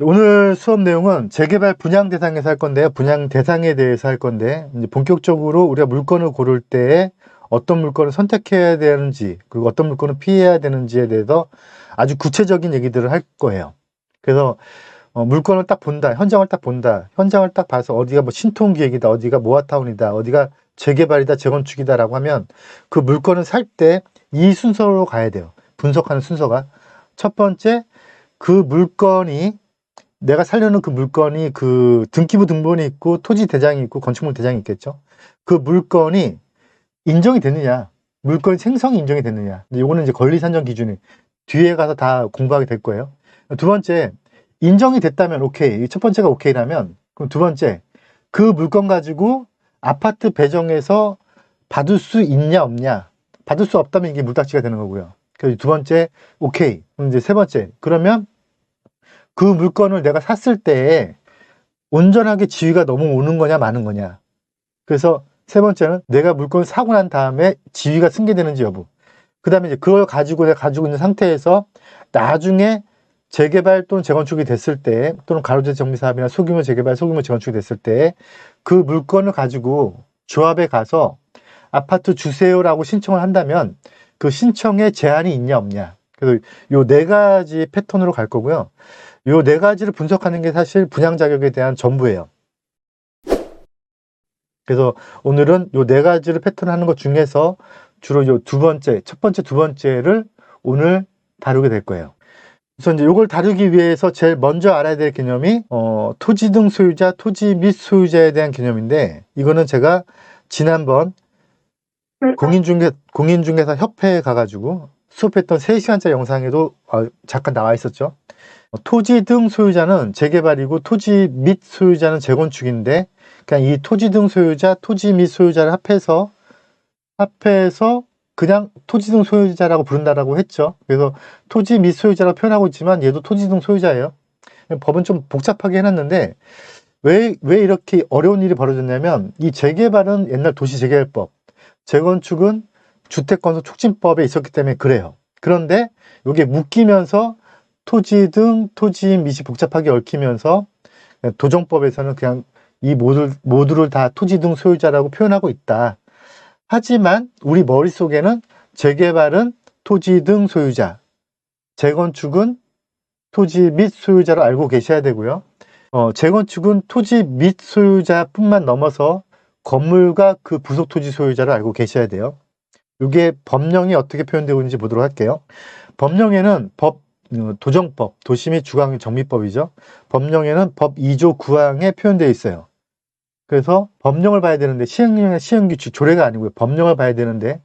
오늘 수업 내용은 재개발 분양 대상에서 할 건데요. 분양 대상에 대해서 할 건데 본격적으로 우리가 물건을 고를 때 어떤 물건을 선택해야 되는지 그리고 어떤 물건을 피해야 되는지에 대해서 아주 구체적인 얘기들을 할 거예요. 그래서 어, 물건을 딱 본다, 현장을 딱 본다, 현장을 딱 봐서 어디가 뭐 신통기획이다, 어디가 모아타운이다, 어디가 재개발이다, 재건축이다라고 하면 그 물건을 살 때 이 순서로 가야 돼요. 분석하는 순서가 첫 번째 그 물건이 내가 살려는 그 물건이 그 등기부 등본이 있고 토지 대장이 있고 건축물 대장이 있겠죠. 그 물건이 인정이 됐느냐, 물건 생성이 인정이 됐느냐. 요거는 이제 권리 산정 기준이 뒤에 가서 다 공부하게 될 거예요. 두 번째 인정이 됐다면 오케이. 첫 번째가 오케이라면 그럼 두 번째 그 물건 가지고 아파트 배정해서 받을 수 있냐 없냐. 받을 수 없다면 이게 물딱지가 되는 거고요. 그래서 두 번째 오케이. 그럼 이제 세 번째 그러면 그 물건을 내가 샀을 때 온전하게 지위가 넘어오는 거냐 마는 거냐. 그래서 세 번째는 내가 물건을 사고 난 다음에 지위가 승계되는지 여부. 그 다음에 이제 그걸 가지고 내가 가지고 있는 상태에서 나중에 재개발 또는 재건축이 됐을 때 또는 가로제 정비 사업이나 소규모 재개발, 소규모 재건축이 됐을 때 그 물건을 가지고 조합에 가서 아파트 주세요라고 신청을 한다면 그 신청에 제한이 있냐 없냐. 그래서 요 네 가지 패턴으로 갈 거고요. 요 네 가지를 분석하는 게 사실 분양 자격에 대한 전부예요. 그래서 오늘은 요 네 가지를 패턴하는 것 중에서 주로 요 두 번째, 첫 번째, 두 번째를 오늘 다루게 될 거예요. 그래서 이제 이걸 다루기 위해서 제일 먼저 알아야 될 개념이 어, 토지 등 소유자, 토지 및 소유자에 대한 개념인데 이거는 제가 지난번 공인중개 공인중개사 협회에 가가지고 수업했던 3시간짜리 영상에도 어, 잠깐 나와 있었죠. 어, 토지 등 소유자는 재개발이고 토지 및 소유자는 재건축인데 그냥 이 토지 등 소유자, 토지 및 소유자를 합해서 합해서 그냥 토지 등 소유자라고 부른다라고 했죠. 그래서 토지 및 소유자라고 표현하고 있지만 얘도 토지 등 소유자예요. 법은 좀 복잡하게 해놨는데 왜, 왜 이렇게 어려운 일이 벌어졌냐면 이 재개발은 옛날 도시재개발법, 재건축은 주택건설 촉진법에 있었기 때문에 그래요. 그런데 이게 묶이면서 토지 등 토지 및이 복잡하게 얽히면서 도정법에서는 그냥 이 모두, 모두를 다 토지 등 소유자라고 표현하고 있다. 하지만 우리 머릿속에는 재개발은 토지 등 소유자, 재건축은 토지 및 소유자로 알고 계셔야 되고요. 어, 재건축은 토지 및 소유자뿐만 넘어서 건물과 그 부속 토지 소유자를 알고 계셔야 돼요. 이게 법령이 어떻게 표현되고 있는지 보도록 할게요. 법령에는 법 어, 도정법, 도시 및 주강 정비법이죠. 법령에는 법 2조 9항에 표현되어 있어요. 그래서 법령을 봐야 되는데 시행령 시행규칙 조례가 아니고요. 법령을 봐야 되는데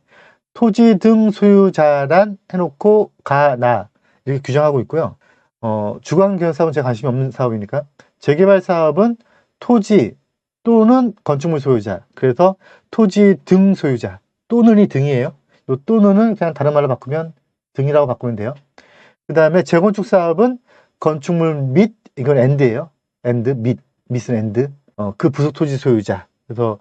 토지 등 소유자란 해놓고 가 나 이렇게 규정하고 있고요. 어, 주관개혁 사업은 제가 관심이 없는 사업이니까 재개발 사업은 토지 또는 건축물 소유자 그래서 토지 등 소유자 또는이 등이에요. 요 또는은 그냥 다른 말로 바꾸면 등이라고 바꾸면 돼요. 그 다음에 재건축 사업은 건축물 및 이건 엔드예요. 엔드 및 밋은 엔드 어, 그 부속 토지 소유자. 그래서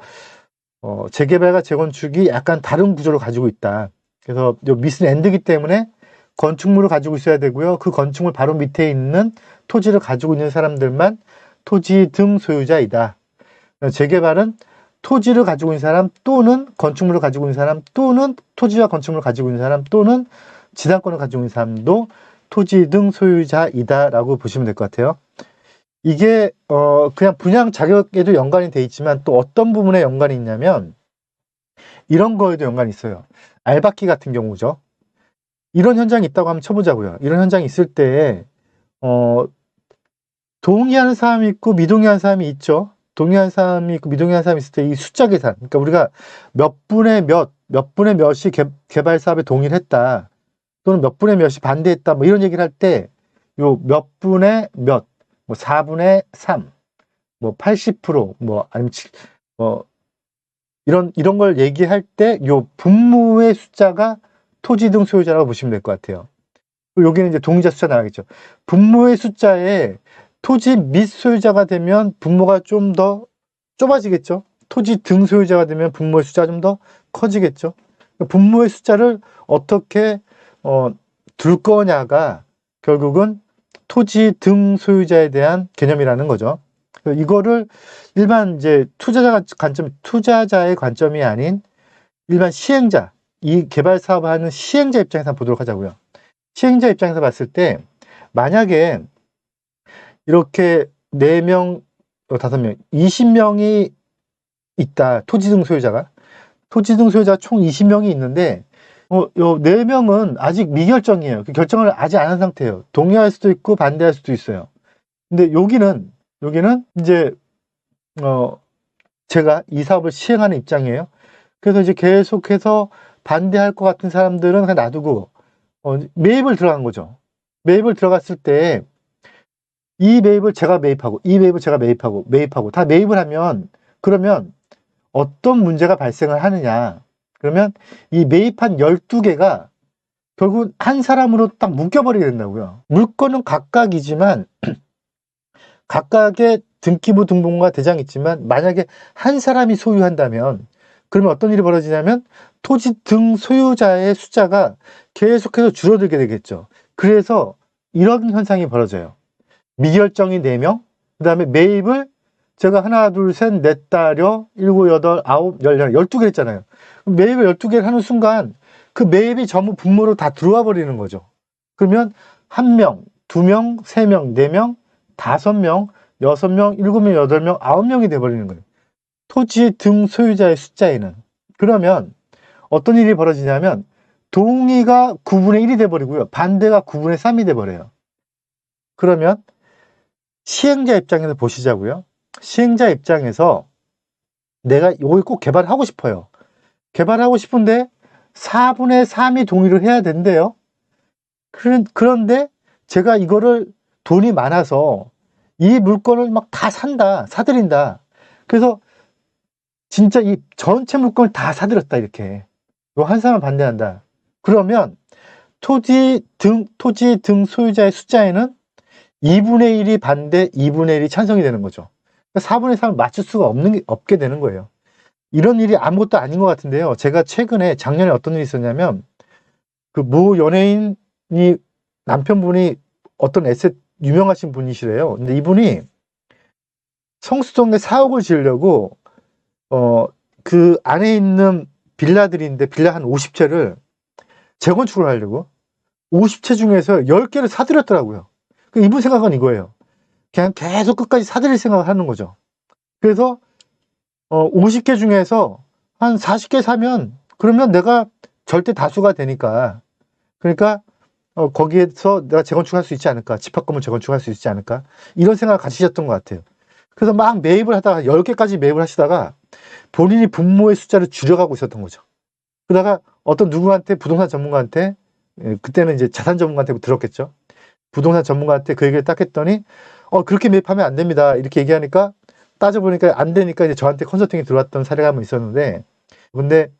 어, 재개발과 재건축이 약간 다른 구조를 가지고 있다. 그래서 요 미슨 엔드기 때문에 건축물을 가지고 있어야 되고요. 그 건축물 바로 밑에 있는 토지를 가지고 있는 사람들만 토지 등 소유자이다. 재개발은 토지를 가지고 있는 사람 또는 건축물을 가지고 있는 사람 또는 토지와 건축물을 가지고 있는 사람 또는 지상권을 가지고 있는 사람도 토지 등 소유자이다라고 보시면 될 것 같아요. 이게 어 그냥 분양 자격에도 연관이 돼 있지만 또 어떤 부분에 연관이 있냐면 이런 거에도 연관이 있어요. 알바키 같은 경우죠. 이런 현장이 있다고 한번 쳐보자고요. 이런 현장이 있을 때 어, 동의하는 사람이 있고 미동의하는 사람이 있죠. 동의하는 사람이 있고 미동의하는 사람이 있을 때 이 숫자 계산. 그러니까 우리가 몇 분의 몇, 몇 분의 몇이 개, 개발 사업에 동의를 했다. 또는 몇 분의 몇이 반대했다. 뭐 이런 얘기를 할 때 요 몇 분의 몇, 뭐 4분의 3, 뭐 80%, 뭐 아니면 7, 뭐 이런 이런 걸 얘기할 때 요 분모의 숫자가 토지 등 소유자라고 보시면 될 것 같아요. 여기는 이제 동의자 숫자 나가겠죠. 분모의 숫자에 토지 및 소유자가 되면 분모가 좀 더 좁아지겠죠. 토지 등 소유자가 되면 분모의 숫자가 좀 더 커지겠죠. 분모의 숫자를 어떻게 어, 둘 거냐가 결국은 토지 등 소유자에 대한 개념이라는 거죠. 이거를 일반 이제 투자자 관점, 투자자의 관점이 아닌 일반 시행자, 이 개발 사업을 하는 시행자 입장에서 보도록 하자고요. 시행자 입장에서 봤을 때 만약에 이렇게 4명, 5명, 20명이 있다. 토지 등 소유자가. 토지 등 소유자가 총 20명이 있는데 어, 요 4명은 아직 미결정이에요. 그 결정을 아직 안 한 상태예요. 동의할 수도 있고 반대할 수도 있어요. 근데 여기는 여기는 이제 어 제가 이 사업을 시행하는 입장이에요. 그래서 이제 계속해서 반대할 것 같은 사람들은 그냥 놔두고 어, 매입을 들어간 거죠. 매입을 들어갔을 때 이 매입을 제가 매입하고 이 매입을 제가 매입하고 매입하고 다 매입을 하면 그러면 어떤 문제가 발생을 하느냐 그러면 이 매입한 12개가 결국 한 사람으로 딱 묶여버리게 된다고요. 물건은 각각이지만 각각의 등기부 등본과 대장이 있지만 만약에 한 사람이 소유한다면 그러면 어떤 일이 벌어지냐면 토지 등 소유자의 숫자가 계속해서 줄어들게 되겠죠. 그래서 이런 현상이 벌어져요. 미결정이 4명, 그 다음에 매입을 제가 하나, 둘, 셋, 넷, 다려, 일곱, 여덟, 아홉, 열, 열, 열두 개 했잖아요. 매입을 열두 개를 하는 순간 그 매입이 전부 분모로 다 들어와 버리는 거죠. 그러면 한 명, 두 명, 세 명, 네 명, 다섯 명, 여섯 명, 일곱 명, 여덟 명, 아홉 명이 돼버리는 거예요. 토지 등 소유자의 숫자에는. 그러면 어떤 일이 벌어지냐면 동의가 9분의 1이 돼버리고요. 반대가 9분의 3이 돼버려요. 그러면 시행자 입장에서 보시자고요. 시행자 입장에서 내가 이걸 꼭 개발하고 싶어요. 개발하고 싶은데 4분의 3이 동의를 해야 된대요. 그런데 제가 이거를 돈이 많아서 이 물건을 막 다 산다, 사들인다. 그래서 진짜 이 전체 물건을 다 사들였다, 이렇게. 한 사람 반대한다. 그러면 토지 등, 토지 등 소유자의 숫자에는 2분의 1이 반대, 2분의 1이 찬성이 되는 거죠. 4분의 3을 맞출 수가 없는 게, 없게 되는 거예요. 이런 일이 아무것도 아닌 것 같은데요. 제가 최근에 작년에 어떤 일이 있었냐면 그 모 연예인이 남편분이 어떤 에셋 유명하신 분이시래요. 근데 이분이 성수동에 사옥을 지으려고 어 그 안에 있는 빌라들인데 빌라 한 50채를 재건축을 하려고 50채 중에서 10개를 사들였더라고요. 그 이분 생각은 이거예요. 그냥 계속 끝까지 사들일 생각을 하는 거죠. 그래서 어 50개 중에서 한 40개 사면 그러면 내가 절대 다수가 되니까 그러니까 어, 거기에서 내가 재건축할 수 있지 않을까 집합건물 재건축할 수 있지 않을까 이런 생각을 가지셨던 것 같아요. 그래서 막 매입을 하다가 10개까지 매입을 하시다가 본인이 분모의 숫자를 줄여가고 있었던 거죠. 그러다가 어떤 누구한테 부동산 전문가한테 예, 그때는 이제 자산 전문가한테 들었겠죠. 부동산 전문가한테 그 얘기를 딱 했더니 어 그렇게 매입하면 안 됩니다. 이렇게 얘기하니까 따져보니까 안 되니까 이제 저한테 컨설팅이 들어왔던 사례가 한번 있었는데 근데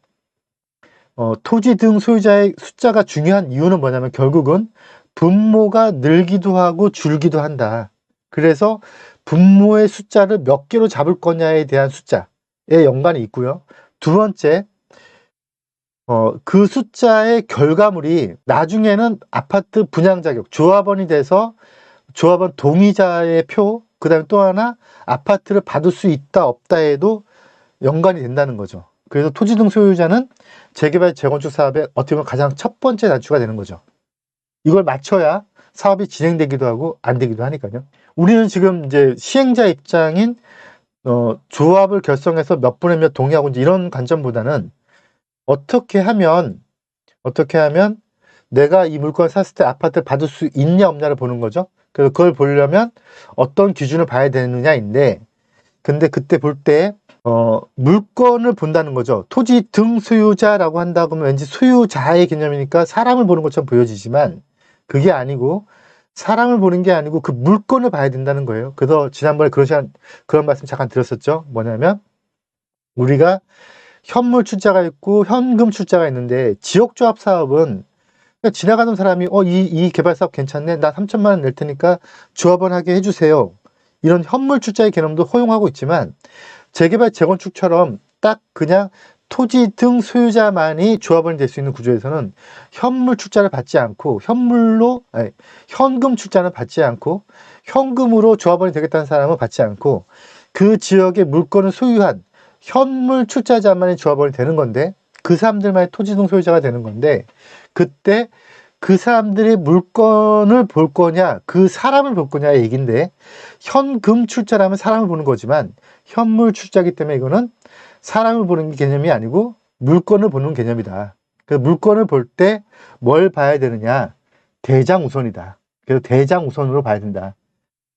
어, 토지 등 소유자의 숫자가 중요한 이유는 뭐냐면 결국은 분모가 늘기도 하고 줄기도 한다. 그래서 분모의 숫자를 몇 개로 잡을 거냐에 대한 숫자에 연관이 있고요. 두 번째, 어, 그 숫자의 결과물이 나중에는 아파트 분양 자격, 조합원이 돼서 조합원 동의자의 표, 그 다음에 또 하나 아파트를 받을 수 있다 없다에도 연관이 된다는 거죠. 그래서 토지 등 소유자는 재개발 재건축 사업의 어떻게 보면 가장 첫 번째 단추가 되는 거죠. 이걸 맞춰야 사업이 진행되기도 하고 안 되기도 하니까요. 우리는 지금 이제 시행자 입장인 어, 조합을 결성해서 몇 분의 몇 동의하고 이런 관점보다는 어떻게 하면 어떻게 하면 내가 이 물건을 샀을 때 아파트를 받을 수 있냐 없냐를 보는 거죠. 그래서 그걸 보려면 어떤 기준을 봐야 되느냐인데 근데 그때 볼 때 어, 물건을 본다는 거죠. 토지 등 소유자라고 한다고 하면 왠지 소유자의 개념이니까 사람을 보는 것처럼 보여지지만 그게 아니고 사람을 보는 게 아니고 그 물건을 봐야 된다는 거예요. 그래서 지난번에 그런 그런 말씀 잠깐 드렸었죠. 뭐냐면 우리가 현물 출자가 있고 현금 출자가 있는데 지역조합 사업은 지나가는 사람이 어, 이, 이 개발 사업 괜찮네. 나 3천만 원 낼 테니까 조합원 하게 해주세요. 이런 현물 출자의 개념도 허용하고 있지만 재개발 재건축처럼 딱 그냥 토지 등 소유자만이 조합원이 될 수 있는 구조에서는 현물 출자를 받지 않고 현물로 아니, 현금 출자는 받지 않고 현금으로 조합원이 되겠다는 사람은 받지 않고 그 지역의 물건을 소유한 현물 출자자만이 조합원이 되는 건데 그 사람들만의 토지 등 소유자가 되는 건데 그때 그 사람들이 물건을 볼 거냐 그 사람을 볼 거냐의 얘기인데 현금 출자라면 사람을 보는 거지만 현물 출자기 때문에 이거는 사람을 보는 개념이 아니고 물건을 보는 개념이다. 그 물건을 볼 때 뭘 봐야 되느냐? 대장 우선이다. 그래서 대장 우선으로 봐야 된다.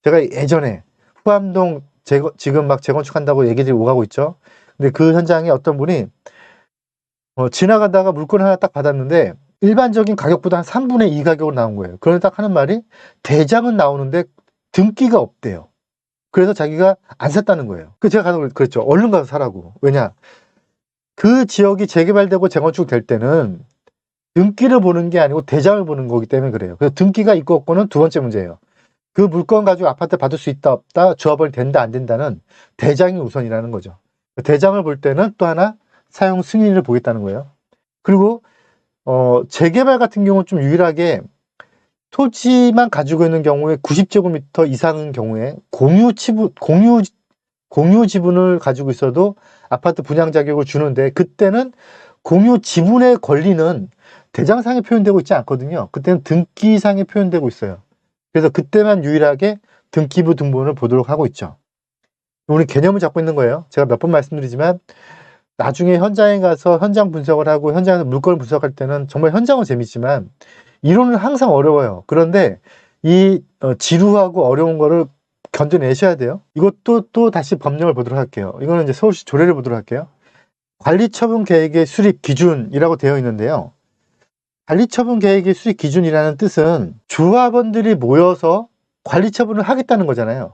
제가 예전에 후암동 재건, 지금 막 재건축한다고 얘기들이 오가고 있죠. 근데 그 현장에 어떤 분이 어, 지나가다가 물건 하나 딱 받았는데 일반적인 가격보다 한 3분의 2 가격으로 나온 거예요. 그런데 딱 하는 말이 대장은 나오는데 등기가 없대요. 그래서 자기가 안 샀다는 거예요. 그 제가 가서 그랬죠. 얼른 가서 사라고. 왜냐? 그 지역이 재개발되고 재건축 될 때는 등기를 보는 게 아니고 대장을 보는 거기 때문에 그래요. 그래서 등기가 있고 없고는 두 번째 문제예요. 그 물건 가지고 아파트 받을 수 있다 없다 조합을 된다 안 된다는 대장이 우선이라는 거죠. 대장을 볼 때는 또 하나 사용 승인을 보겠다는 거예요. 그리고 어 재개발 같은 경우는 좀 유일하게 토지만 가지고 있는 경우에 90제곱미터 이상인 경우에 공유 지분 공유 공유 지분을 가지고 있어도 아파트 분양 자격을 주는데 그때는 공유 지분의 권리는 대장상에 표현되고 있지 않거든요. 그때는 등기상에 표현되고 있어요. 그래서 그때만 유일하게 등기부 등본을 보도록 하고 있죠. 우리 개념을 잡고 있는 거예요. 제가 몇 번 말씀드리지만 나중에 현장에 가서 현장 분석을 하고 현장에서 물건을 분석할 때는 정말 현장은 재밌지만 이론은 항상 어려워요. 그런데 이 어, 지루하고 어려운 거를 견뎌내셔야 돼요. 이것도 또 다시 법령을 보도록 할게요. 이거는 이제 서울시 조례를 보도록 할게요. 관리처분 계획의 수립 기준이라고 되어 있는데요. 관리처분 계획의 수립 기준이라는 뜻은 조합원들이 모여서 관리처분을 하겠다는 거잖아요.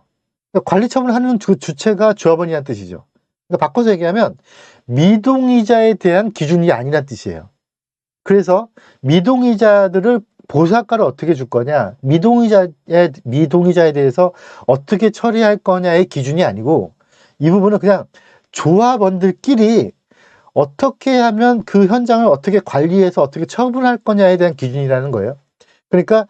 그러니까 관리처분을 하는 그 주체가 조합원이라는 뜻이죠. 그러니까 바꿔서 얘기하면 미동이자에 대한 기준이 아니란 뜻이에요. 그래서 미동이자들을 보상가를 어떻게 줄 거냐, 미동이자에, 미동이자에 대해서 어떻게 처리할 거냐의 기준이 아니고 이 부분은 그냥 조합원들끼리 어떻게 하면 그 현장을 어떻게 관리해서 어떻게 처분할 거냐에 대한 기준이라는 거예요. 그러니까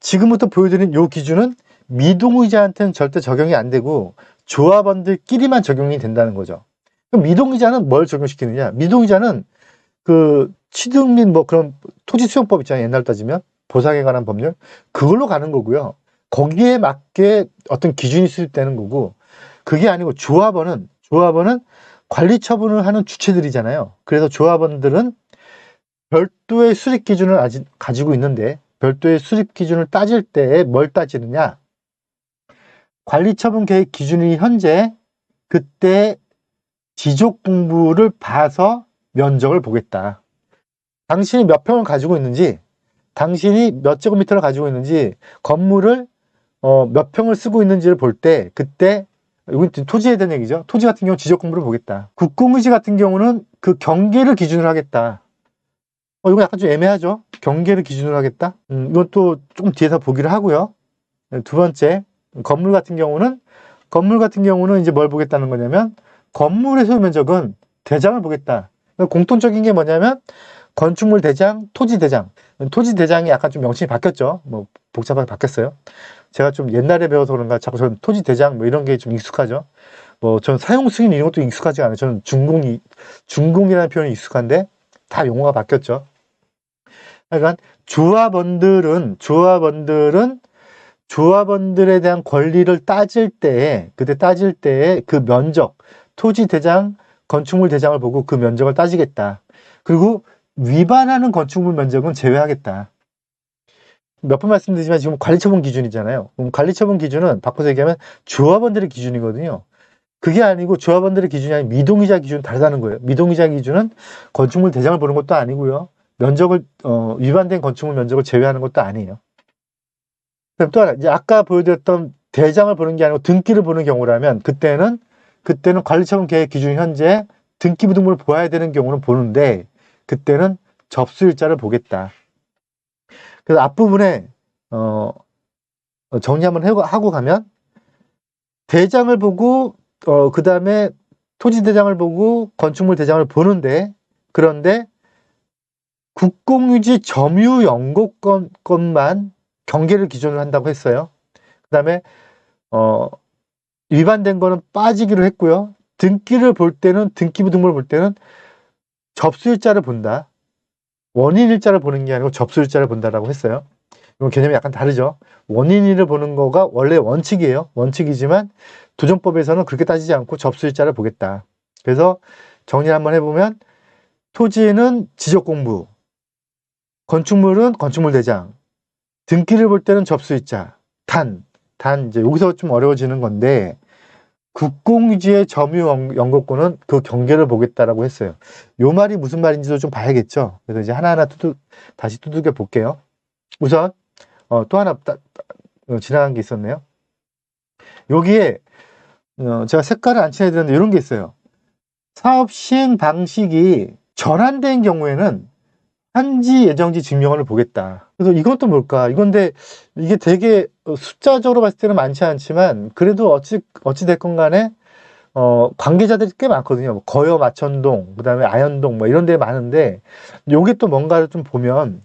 지금부터 보여드린 이 기준은 미동의자한테는 절대 적용이 안 되고 조합원들끼리만 적용이 된다는 거죠. 그럼 미동의자는 뭘 적용시키느냐? 미동의자는 그 취득 및 뭐 그런 토지 수용법 있잖아요. 옛날 따지면 보상에 관한 법률 그걸로 가는 거고요. 거기에 맞게 어떤 기준이 수립되는 거고 그게 아니고 조합원은 조합원은 관리 처분을 하는 주체들이잖아요. 그래서 조합원들은 별도의 수립 기준을 아직 가지고 있는데 별도의 수립 기준을 따질 때뭘 따지느냐? 관리 처분 계획 기준이 현재 그때 지적 공부를 봐서 면적을 보겠다. 당신이 몇 평을 가지고 있는지, 당신이 몇 제곱미터를 가지고 있는지, 건물을 어, 몇 평을 쓰고 있는지를 볼 때 그때 이건 토지에 대한 얘기죠. 토지 같은 경우 지적 공부를 보겠다. 국공유지 같은 경우는 그 경계를 기준으로 하겠다. 어, 이거 약간 좀 애매하죠. 경계를 기준으로 하겠다. 음, 이것도 조금 뒤에서 보기를 하고요. 네, 두 번째, 건물 같은 경우는 건물 같은 경우는 이제 뭘 보겠다는 거냐면 건물의 소유 면적은 대장을 보겠다. 그러니까 공통적인 게 뭐냐면 건축물 대장, 토지 대장. 토지 대장이 약간 좀 명칭이 바뀌었죠. 뭐 복잡하게 바뀌었어요. 제가 좀 옛날에 배워서 그런가 자꾸 저는 토지 대장 뭐 이런 게 좀 익숙하죠. 뭐 저는 사용 승인 이런 것도 익숙하지 않아요. 저는 준공이 준공이라는 표현이 익숙한데 다 용어가 바뀌었죠. 그러니까 조합원들은 조합원들은 조합원들에 대한 권리를 따질 때에 그때 따질 때에 그 면적 토지 대장 건축물 대장을 보고 그 면적을 따지겠다. 그리고 위반하는 건축물 면적은 제외하겠다. 몇 번 말씀드리지만 지금 관리처분 기준이잖아요. 그럼 관리처분 기준은 바꿔서 얘기하면 조합원들의 기준이거든요. 그게 아니고 조합원들의 기준이 아닌 미동이자 기준은 다르다는 거예요. 미동이자 기준은 건축물 대장을 보는 것도 아니고요. 면적을 어, 위반된 건축물 면적을 제외하는 것도 아니에요. 또 하나 이제 아까 보여드렸던 대장을 보는 게 아니고 등기를 보는 경우라면 그때는 그때는 관리처분 계획 기준 현재 등기부 등본을 보아야 되는 경우는 보는데 그때는 접수일자를 보겠다. 그래서 앞부분에 어, 정리 한번 하고 가면 대장을 보고 어, 그 다음에 토지 대장을 보고 건축물 대장을 보는데 그런데 국공유지 점유 연고권만 경계를 기준으로 한다고 했어요. 그 다음에 어, 위반된 거는 빠지기로 했고요. 등기를 볼 때는 등기부 등본을 볼 때는 접수일자를 본다. 원인일자를 보는 게 아니고 접수일자를 본다라고 했어요. 이건 개념이 약간 다르죠. 원인일을 보는 거가 원래 원칙이에요. 원칙이지만 도정법에서는 그렇게 따지지 않고 접수일자를 보겠다. 그래서 정리를 한번 해보면 토지는 지적공부, 건축물은 건축물 대장, 등기를 볼 때는 접수일자, 단, 단 이제 여기서 좀 어려워지는 건데 국공유지의 점유 연- 연고권은 그 경계를 보겠다라고 했어요. 요 말이 무슨 말인지도 좀 봐야겠죠. 그래서 이제 하나하나 두둑, 다시 두들겨 볼게요. 우선 어, 또 하나 따- 따- 어, 지나간 게 있었네요. 여기에 어, 제가 색깔을 안 칠해야 되는데 이런 게 있어요. 사업 시행 방식이 전환된 경우에는 한지 예정지 증명을 보겠다. 그래서 또 뭘까? 이건데 이게 되게 어, 숫자적으로 봤을 때는 많지 않지만 그래도 어찌 어찌 됐건 간에 어 관계자들이 꽤 많거든요. 뭐 거여 마천동, 그다음에 아현동 뭐 이런 데 많은데 요게 또 뭔가를 좀 보면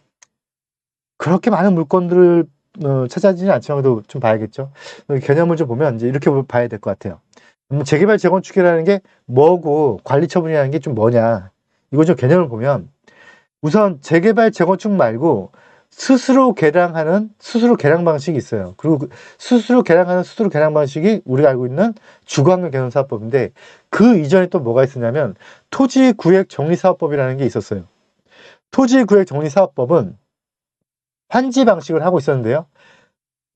그렇게 많은 물건들을 어, 찾아지진 않지만 그래도 좀 봐야겠죠. 어, 개념을 좀 보면 이제 이렇게 봐야 될 것 같아요. 음, 재개발 재건축이라는 게 뭐고 관리 처분이라는 게 좀 뭐냐. 이거 좀 개념을 보면 우선 재개발 재건축 말고 스스로 개량하는 스스로 개량 방식이 있어요. 그리고 그 스스로 개량하는 스스로 개량 방식이 우리가 알고 있는 주거환경 개선 사업법인데 그 이전에 또 뭐가 있었냐면 토지 구획 정리 사업법이라는 게 있었어요. 토지 구획 정리 사업법은 환지 방식을 하고 있었는데요.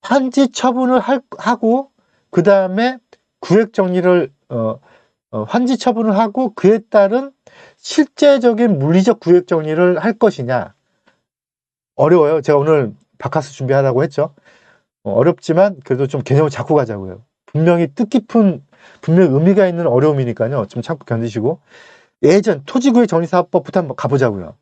환지 처분을 할- 하고 그 다음에 구획 정리를 어, 어, 환지 처분을 하고 그에 따른 실제적인 물리적 구획 정리를 할 것이냐 어려워요. 제가 오늘 바카스 준비하라고 했죠. 어, 어렵지만 그래도 좀 개념을 잡고 가자고요. 분명히 뜻깊은 분명 의미가 있는 어려움이니까요. 좀 참고 견디시고 예전 토지구획 정리사업법부터 한번 가보자고요.